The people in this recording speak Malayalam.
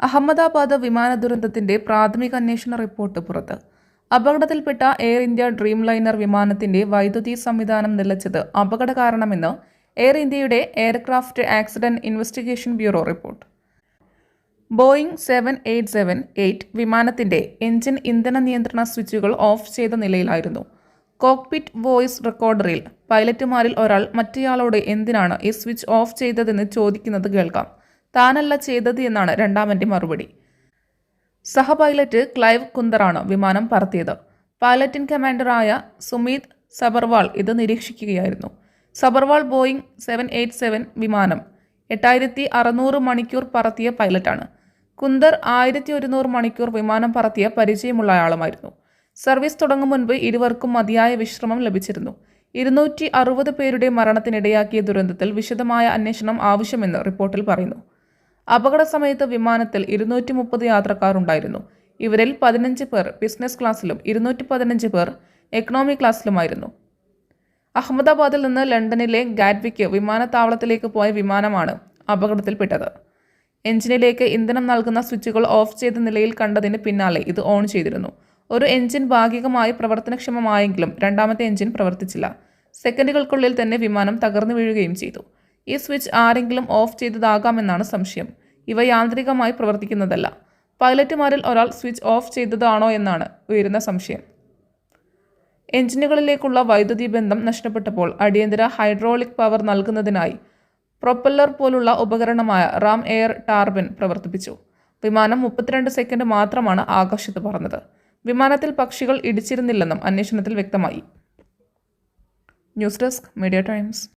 അഹമ്മദാബാദ് വിമാന ദുരന്തത്തിന്റെ പ്രാഥമിക അന്വേഷണ റിപ്പോർട്ട് പുറത്ത്. അപകടത്തിൽപ്പെട്ട എയർ ഇന്ത്യ ഡ്രീം ലൈനർ വിമാനത്തിന്റെ വൈദ്യുതി സംവിധാനം നിലച്ചത് അപകട കാരണമെന്ന് എയർ ഇന്ത്യയുടെ aircraft accident investigation bureau report. Boeing seven eight seven eight വിമാനത്തിന്റെ എഞ്ചിൻ ഇന്ധന നിയന്ത്രണ സ്വിച്ചുകൾ ഓഫ് ചെയ്ത നിലയിലായിരുന്നു. കോക്പിറ്റ് വോയിസ് റെക്കോർഡറിൽ പൈലറ്റുമാരിൽ ഒരാൾ മറ്റേയാളോട് എന്തിനാണ് ഈ സ്വിച്ച് ഓഫ് ചെയ്തതെന്ന് ചോദിക്കുന്നത് കേൾക്കാം. താനല്ല ചെയ്തത് എന്നാണ് രണ്ടാമന്റെ മറുപടി. സഹപൈലറ്റ് ക്ലൈവ് കുന്ദറാണ് വിമാനം പറത്തിയത്. പൈലറ്റ് ഇൻ കമാൻഡറായ സുമീത് സബർവാൾ ഇത് നിരീക്ഷിക്കുകയായിരുന്നു. Sabharwal Boeing seven eight seven വിമാനം എട്ടായിരത്തി അറുന്നൂറ് മണിക്കൂർ പറത്തിയ പൈലറ്റാണ്. കുന്ദർ ആയിരത്തി ഒരുന്നൂറ് മണിക്കൂർ വിമാനം പറത്തിയ പരിചയമുള്ള ആളുമായിരുന്നു സർവീസ് തുടങ്ങും മുൻപ് ഇരുവർക്കും മതിയായ വിശ്രമം ലഭിച്ചിരുന്നു. ഇരുന്നൂറ്റി അറുപത് പേരുടെ മരണത്തിനിടയാക്കിയ ദുരന്തത്തിൽ വിശദമായ അന്വേഷണം ആവശ്യമെന്ന് റിപ്പോർട്ടിൽ പറയുന്നു. അപകട സമയത്ത് വിമാനത്തിൽ ഇരുന്നൂറ്റി മുപ്പത് യാത്രക്കാരുണ്ടായിരുന്നു. ഇവരിൽ പതിനഞ്ച് പേർ ബിസിനസ് ക്ലാസ്സിലും ഇരുന്നൂറ്റി പതിനഞ്ച് പേർ എക്കണോമി ക്ലാസ്സിലുമായിരുന്നു അഹമ്മദാബാദിൽ നിന്ന് ലണ്ടനിലെ ഗാറ്റ്വിക്ക് വിമാനത്താവളത്തിലേക്ക് പോയ വിമാനമാണ് അപകടത്തിൽപ്പെട്ടത്. എഞ്ചിനിലേക്ക് ഇന്ധനം നൽകുന്ന സ്വിച്ചുകൾ ഓഫ് ചെയ്ത നിലയിൽ കണ്ടതിന് പിന്നാലെ ഇത് ഓൺ ചെയ്തിരുന്നു. ഒരു എഞ്ചിൻ ഭാഗികമായി പ്രവർത്തനക്ഷമമായെങ്കിലും രണ്ടാമത്തെ എഞ്ചിൻ പ്രവർത്തിച്ചില്ല. സെക്കൻഡുകൾക്കുള്ളിൽ തന്നെ വിമാനം തകർന്നു വീഴുകയും ചെയ്തു. ഈ സ്വിച്ച് ആരെങ്കിലും ഓഫ് ചെയ്തതാകാമെന്നാണ് സംശയം. ഇവ യാന്ത്രികമായി പ്രവർത്തിക്കുന്നതല്ല. പൈലറ്റുമാരിൽ ഒരാൾ സ്വിച്ച് ഓഫ് ചെയ്തതാണോ എന്നാണ് ഉയരുന്ന സംശയം. എഞ്ചിനുകളിലേക്കുള്ള വൈദ്യുതി ബന്ധം നഷ്ടപ്പെട്ടപ്പോൾ അടിയന്തര ഹൈഡ്രോളിക് പവർ നൽകുന്നതിനായി പ്രൊപ്പല്ലർ പോലുള്ള ഉപകരണമായ റാം എയർ ടാർബിൻ പ്രവർത്തിപ്പിച്ചു. വിമാനം മുപ്പത്തിരണ്ട് സെക്കൻഡ് മാത്രമാണ് ആകാശത്ത് പറന്നത്. വിമാനത്തിൽ പക്ഷികൾ ഇടിച്ചിരുന്നില്ലെന്നും അന്വേഷണത്തിൽ വ്യക്തമായി. News desk media times.